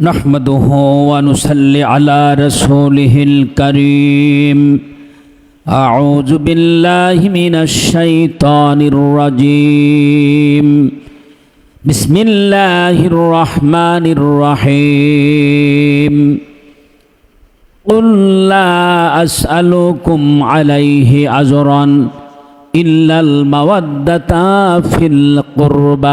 نحمده ونصلي على رسوله الكريم أعوذ بالله من الشيطان الرجيم بسم الله الرحمن الرحيم قل لا أسألكم عليه أجرا إلا المودة في القربى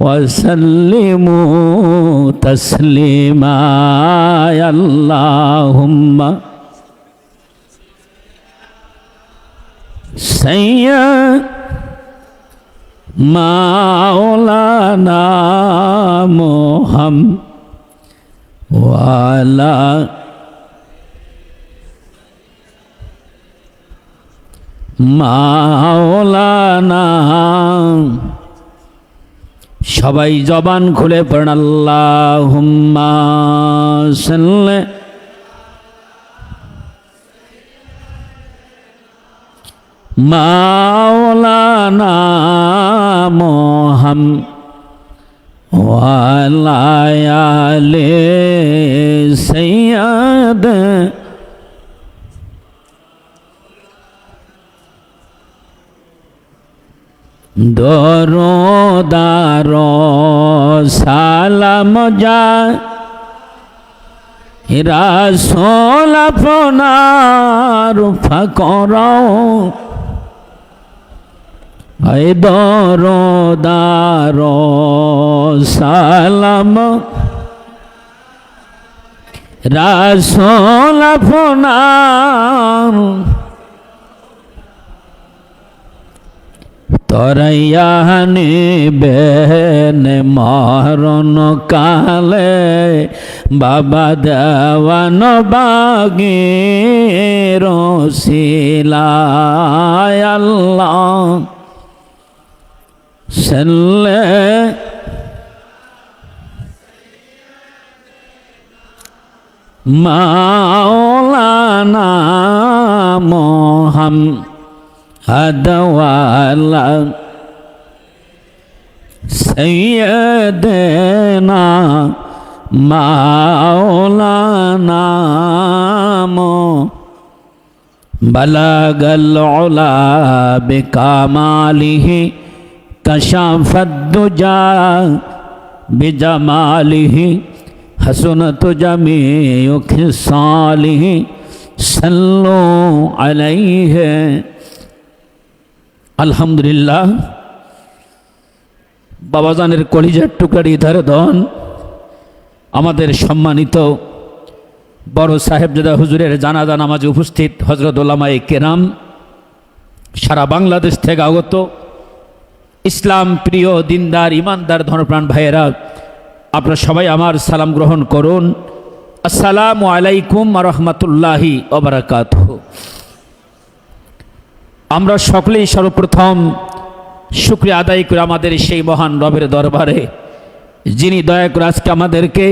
وسلموا تسليما يا اللهم. سيد مولانا محمد وعلى مولانا সবাই জবান খুলে পড়েন মোহাম ওয়ালায়ালে সৈয়দ দরদার সালাম যা। রাসল আপনার ফকর দরদার সালাম। রাসল আপনার তরাইয়ানি বেন মরণ কালে বাবা দেওয়ান বাগে রসিলায় আল্লাহ। মাওলানা মোহাম্মদ هدوالا سيدنا مولانا بلغ العلا بكماله كشف الدجى بجماله حسنت جميع خصاله صلوا عليه আলহামদুলিল্লাহ, বাবাজানের কলিজার টুকরারি ধারে ধন, আমাদের সম্মানিত বড় সাহেবজাদা হুজুরের জানাজা নামাজে উপস্থিত হজরত ওলামাই কেরাম, সারা বাংলাদেশ থেকে আগত ইসলাম প্রিয় দিনদার, ইমানদার ধর্মপ্রাণ ভাইয়েরা, আপনারা সবাই আমার সালাম গ্রহণ করুন। আসসালামু আলাইকুম রহমতুল্লাহি ওবরাকাত আমরা সকলেই সর্বপ্রথম শুক্রিয়া আদায় করে আমাদের সেই মহান রবের দরবারে, যিনি দয়া করে আজকে আমাদেরকে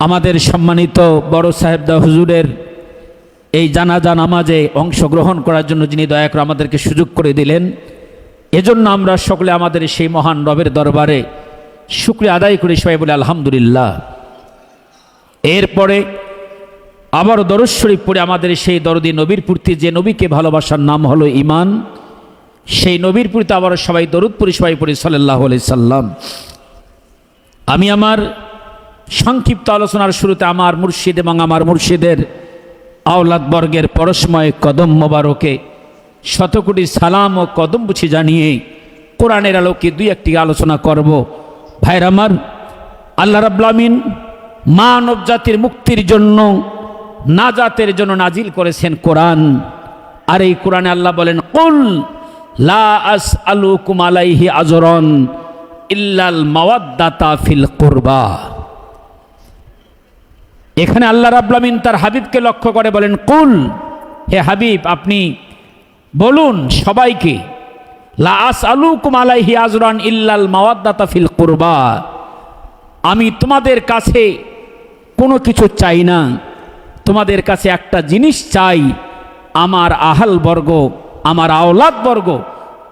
আমাদের সম্মানিত বড় সাহেবদা হুজুরের এই জানাজা নামাজে অংশগ্রহণ করার জন্য যিনি দয়া করে আমাদেরকে সুযোগ করে দিলেন, এজন্য আমরা সকলে আমাদের সেই মহান রবের দরবারে শুক্রিয়া আদায় করে সবাই বলে আলহামদুলিল্লাহ। এরপরে আবার দরজ শরীফ পড়ে আমাদের সেই দরদি নবীর প্রতি যে নবীকে ভালোবাসার নাম হলো ইমান সেই নবীর প্রতি আবার সবাই দরুদ পড়ি, সবাই পড়ি সাল্লাহ সাল্লাম। আমি আমার সংক্ষিপ্ত আলোচনার শুরুতে আমার মুর্শিদ এবং আমার মুর্শিদের আওলাদ বর্গের পরশময় কদম মোবারকে শতকোটি সালাম ও কদম বুঝি জানিয়ে কোরআনের আলোকে দুই একটি আলোচনা করব। ভাইর আমার, আল্লাহ রাবলামিন মানব জাতির মুক্তির জন্য নাজাতের জন্য নাজিল করেছেন কোরআন। আর এই কোরআনে আল্লাহ বলেন, কুল লা আস আলু কুমালাইহি আজরন ইল্লাল মাওয়াদ্দাতা ফিল কুরবা। এখানে আল্লাহ রাব্লামিন তার হাবিবকে লক্ষ্য করে বলেন, কুল, হে হাবিব, আপনি বলুন সবাইকে, লা আস আলু কুমালাইহি আজরান ইল্লাল মাওয়াদ্দাতা ফিল কুরবা। আমি তোমাদের কাছে কোনো কিছু চাই না। তোমাদের কাছে একটা জিনিস চাই। আমার আহাল বর্গ, আমার আওলাদ বর্গ,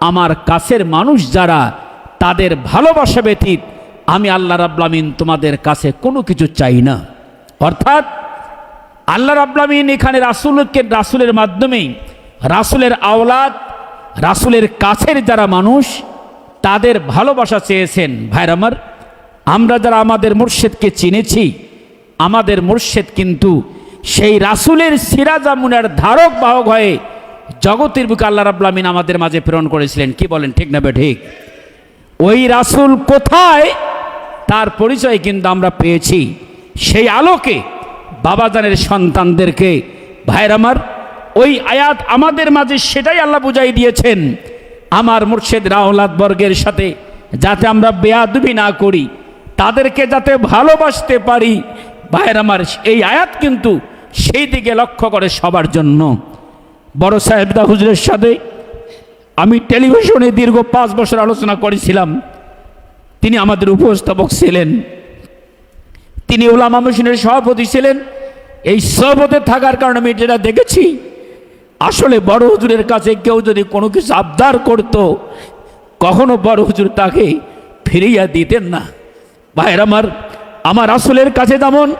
আমার কাছের মানুষ যারা, তাদের ভালোবাসা ব্যতীত আমি আল্লাহ রাব্লামিন তোমাদের কাছে কোনো কিছু চাই না। অর্থাৎ আল্লাহ রাব্লামিন এখানে রাসুলকে, রাসুলের মাধ্যমেই রাসুলের আওলাদ, রাসুলের কাছের যারা মানুষ, তাদের ভালোবাসা চেয়েছেন। ভাইর আমার, আমরা যারা আমাদের মুর্শেদকে চিনেছি, আমাদের মুর্শেদ কিন্তু সেই রাসুলের সিরাজামুনের ধারক বাহক হয়ে জগতের বুকে আল্লাহ রাব্লামিন আমাদের মাঝে প্রেরণ করেছিলেন। কি বলেন, ঠিক না ঠিক? ওই রাসুল কোথায়? তার পরিচয় কিন্তু আমরা পেয়েছি। সেই আলোকে বাবাজানের সন্তানদেরকে। ভাইর আমার, ওই আয়াত আমাদের মাঝে সেটাই আল্লাহ বুঝাই দিয়েছেন। আমার মুর্শেদ রাওলাদ বর্গের সাথে যাতে আমরা বেয়াদুবি না করি, তাদেরকে যাতে ভালোবাসতে পারি। ভাইয়ের আমার, এই আয়াত কিন্তু সেই দিকে লক্ষ্য করে সবার জন্য। বড় সাহেবদা হুজুরের সাথে আমি টেলিভিশনে দীর্ঘ পাঁচ বছর আলোচনা করেছিলাম। তিনি আমাদের উপস্থাপক ছিলেন। তিনি ওলামা মিশনের সভাপতি ছিলেন। এই সভাপতি থাকার কারণে আমি যেটা দেখেছি, আসলে বড় হুজুরের কাছে কেউ যদি কোনো কিছু আবদার করত, কখনো বড় হুজুর তাকে ফিরিয়ে দিতেন না। ভাইয়ের আমার আমার আসলের কাছে যেমন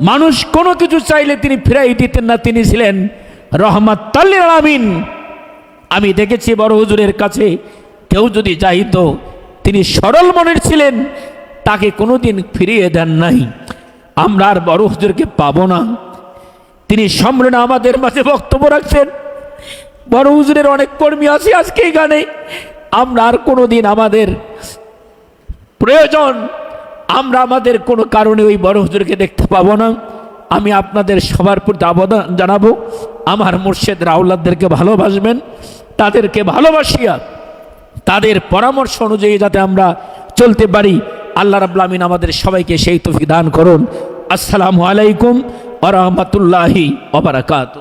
মানুষ কোনো কিছু চাইলে তিনি ফিরাই দিতেন না। তিনি ছিলেন রহমত তাল্লিল আমিন আমি দেখেছি বড় হুজুরের কাছে কেউ যদি যাইতো তিনি সরল মনের ছিলেন, তাকে কোনোদিন ফিরিয়ে দেন নাই। আমরা আর বড় হুজুরকে পাবো না। তিনি সম্রাট আমাদের মাঝে বক্তব্য রাখছেন। বড় হুজুরের অনেক কর্মী আছে আজকে এখানে। আমরা আর কোনোদিন আমাদের প্রয়োজন আমরা আমাদের কোনো কারণে ওই বড় হুজুরকে দেখতে পাবো না। আমি আপনাদের সবার প্রতি আবেদন জানাব। আমার মুর্শেদ রাউলাদদেরকে ভালোবাসবেন, তাদেরকে ভালোবাসিয়া তাদের পরামর্শ অনুযায়ী যাতে আমরা চলতে পারি। আল্লাহ রাব্লা আমিন আমাদের সবাইকে সেই তফি দান করুন। আসসালামু আলাইকুম আ রহমতুল্লাহি ওবরাকাত